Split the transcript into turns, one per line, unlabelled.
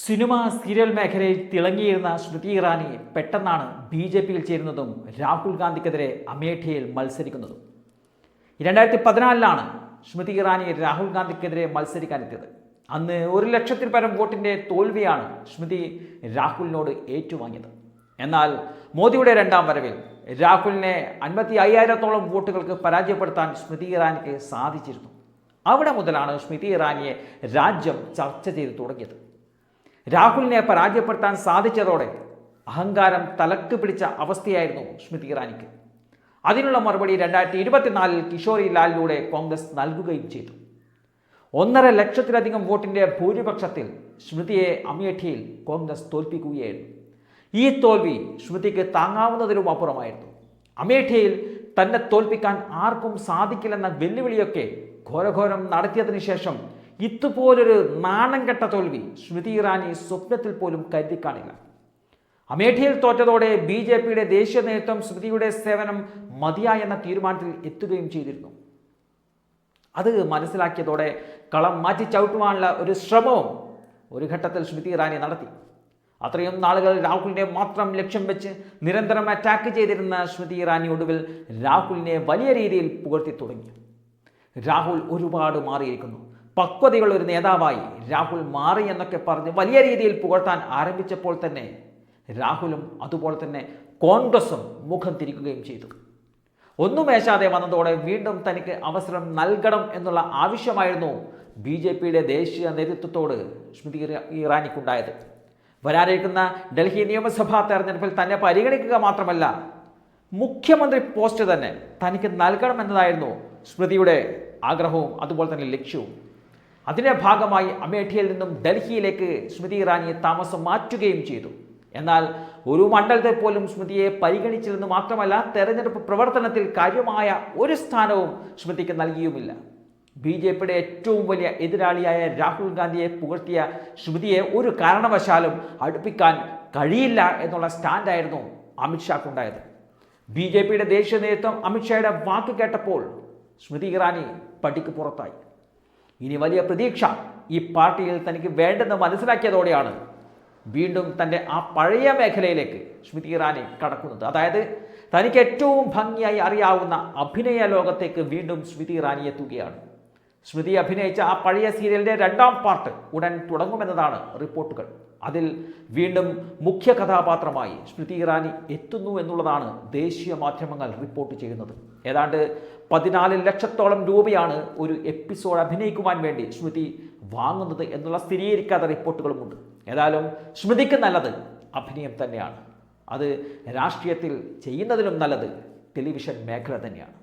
Cinema serial മേഖലയിൽ തിളങ്ങിയിരുന്ന സ്മൃതി ഇറാനി പെട്ടെന്നാണ് B J പിയിൽ ചേരുന്നതും രാഹുൽ ഗാന്ധിക്കെതിരെ അമേഠിയിൽ മത്സരിക്കുന്നതും. രണ്ടായിരത്തി പതിനാലിലാണ് സ്മൃതി ഇറാനി രാഹുൽ ഗാന്ധിക്കെതിരെ മത്സരിക്കാനെത്തിയത്. അന്ന് ഒരു ലക്ഷത്തിൽ പരം വോട്ടിന്റെ തോൽവിയാണ് സ്മൃതി രാഹുലിനോട് ഏറ്റുവാങ്ങിയത്. എന്നാൽ മോദിയുടെ രണ്ടാം വരവിൽ രാഹുലിനെ അൻപത്തി അയ്യായിരത്തോളം വോട്ടുകൾക്ക് പരാജയപ്പെടുത്താൻ സ്മൃതി ഇറാനിക്ക് സാധിച്ചിരുന്നു. അവിടെ മുതലാണ് സ്മൃതി ഇറാനിയെ രാജ്യം ചർച്ച ചെയ്തു തുടങ്ങിയത്. രാഹുലിനെ പരാജയപ്പെടുത്താൻ സാധിച്ചതോടെ അഹങ്കാരം തലക്ക് പിടിച്ച അവസ്ഥയായിരുന്നു സ്മൃതി ഇറാനിക്ക്. അതിനുള്ള മറുപടി രണ്ടായിരത്തി ഇരുപത്തിനാലിൽ കിഷോറി ലാലിലൂടെ കോൺഗ്രസ് നൽകുകയും ചെയ്തു. ഒന്നര ലക്ഷത്തിലധികം വോട്ടിന്റെ ഭൂരിപക്ഷത്തിൽ സ്മൃതിയെ അമേഠിയിൽ കോൺഗ്രസ് തോൽപ്പിക്കുകയായിരുന്നു. ഈ തോൽവി സ്മൃതിക്ക് താങ്ങാവുന്നതിലും അപ്പുറമായിരുന്നു. അമേഠിയിൽ തന്നെ തോൽപ്പിക്കാൻ ആർക്കും സാധിക്കില്ലെന്ന വെല്ലുവിളിയൊക്കെ ഘോരഘോരം നടത്തിയതിനു ശേഷം ഇതുപോലൊരു നാണംകെട്ട തോൽവി സ്മൃതി ഇറാനി സ്വപ്നത്തിൽ പോലും കരുതി കാണില്ല. അമേഠിയിൽ തോറ്റതോടെ ബി ജെ പിയുടെ ദേശീയ നേതൃത്വം സ്മൃതിയുടെ സേവനം മതിയായെന്ന തീരുമാനത്തിൽ എത്തുകയും ചെയ്തിരുന്നു. അത് മനസ്സിലാക്കിയതോടെ കളം മാറ്റി ചവിട്ടുവാനുള്ള ഒരു ശ്രമവും ഒരു ഘട്ടത്തിൽ സ്മൃതി ഇറാനി നടത്തി. അത്രയും നാളുകൾ രാഹുലിനെ മാത്രം ലക്ഷ്യം വെച്ച് നിരന്തരം അറ്റാക്ക് ചെയ്തിരുന്ന സ്മൃതി ഇറാനി ഒടുവിൽ രാഹുലിനെ വലിയ രീതിയിൽ പുകഴ്ത്തി തുടങ്ങി. രാഹുൽ ഒരുപാട് മാറിയിരിക്കുന്നു. പക്വതയുള്ള ഒരു നേതാവായി രാഹുൽ മാറി എന്നൊക്കെ പറഞ്ഞ് വലിയ രീതിയിൽ പുകഴ്ത്താൻ ആരംഭിച്ചപ്പോൾ തന്നെ രാഹുലും അതുപോലെ തന്നെ കോൺഗ്രസും മുഖം തിരിക്കുകയും ചെയ്തു. ഒന്നും മേശാതെ വന്നതോടെ വീണ്ടും തനിക്ക് അവസരം നൽകണം എന്നുള്ള ആവശ്യമായിരുന്നു ബി ജെ പിയുടെ ദേശീയ നേതൃത്വത്തോട് സ്മൃതി ഇറാ- ഇറാനിക്കുണ്ടായത്. വരാനിരിക്കുന്ന ഡൽഹി നിയമസഭാ തെരഞ്ഞെടുപ്പിൽ തന്നെ പരിഗണിക്കുക മാത്രമല്ല മുഖ്യമന്ത്രി പോസ്റ്റ് തന്നെ തനിക്ക് നൽകണമെന്നതായിരുന്നു സ്മൃതിയുടെ ആഗ്രഹവും അതുപോലെ തന്നെ ലക്ഷ്യവും. അതിന്റെ ഭാഗമായി അമേഠിയിൽ നിന്നും ഡൽഹിയിലേക്ക് സ്മൃതി ഇറാനിയെ താമസം മാറ്റുകയും ചെയ്തു. എന്നാൽ ഒരു മണ്ഡലത്തെ പോലും സ്മൃതിയെ പരിഗണിച്ചില്ലെന്ന് മാത്രമല്ല തെരഞ്ഞെടുപ്പ് പ്രവർത്തനത്തിൽ കാര്യമായ ഒരു സ്ഥാനവും സ്മൃതിക്ക് നൽകിയുമില്ല. ബി ജെ പിയുടെ ഏറ്റവും വലിയ എതിരാളിയായ രാഹുൽ ഗാന്ധിയെ പുകഴ്ത്തിയ സ്മൃതിയെ ഒരു കാരണവശാലും അടുപ്പിക്കാൻ കഴിയില്ല എന്നുള്ള സ്റ്റാൻഡായിരുന്നു അമിത്ഷാക്കുണ്ടായത് ബി ജെ പിയുടെ ദേശീയ നേതൃത്വം അമിത്ഷായുടെ വാക്ക് കേട്ടപ്പോൾ സ്മൃതി ഇറാനി പടിക്ക് പുറത്തായി. ഇനി വലിയ പ്രതീക്ഷ ഈ പാർട്ടിയിൽ തനിക്ക് വേണ്ടെന്ന് മനസ്സിലാക്കിയതോടെയാണ് വീണ്ടും തന്റെ ആ പഴയ മേഖലയിലേക്ക് സ്മൃതി ഇറാനി കടക്കുന്നത്. അതായത് തനിക്ക് ഏറ്റവും ഭംഗിയായി അറിയാവുന്ന അഭിനയ ലോകത്തേക്ക് വീണ്ടും സ്മൃതി ഇറാനി എത്തുകയാണ്. സ്മൃതി അഭിനയിച്ച ആ പഴയ സീരിയലിന്റെ രണ്ടാം പാർട്ട് ഉടൻ തുടങ്ങുമെന്നതാണ് റിപ്പോർട്ടുകൾ. അതിൽ വീണ്ടും മുഖ്യ കഥാപാത്രമായി സ്മൃതി ഇറാനി എത്തുന്നു എന്നുള്ളതാണ് ദേശീയ മാധ്യമങ്ങൾ റിപ്പോർട്ട് ചെയ്യുന്നത്. ഏതാണ്ട് പതിനാല് ലക്ഷത്തോളം രൂപയാണ് ഒരു എപ്പിസോഡ് അഭിനയിക്കുവാൻ വേണ്ടി സ്മൃതി വാങ്ങുന്നത് എന്നുള്ള സ്ഥിരീകരിക്കാത്ത റിപ്പോർട്ടുകളുമുണ്ട്. ഏതായാലും സ്മൃതിക്ക് നല്ലത് അഭിനയം തന്നെയാണ്. അത് രാഷ്ട്രീയത്തിൽ ചെയ്യുന്നതിലും നല്ലത് ടെലിവിഷൻ മേഖല തന്നെയാണ്.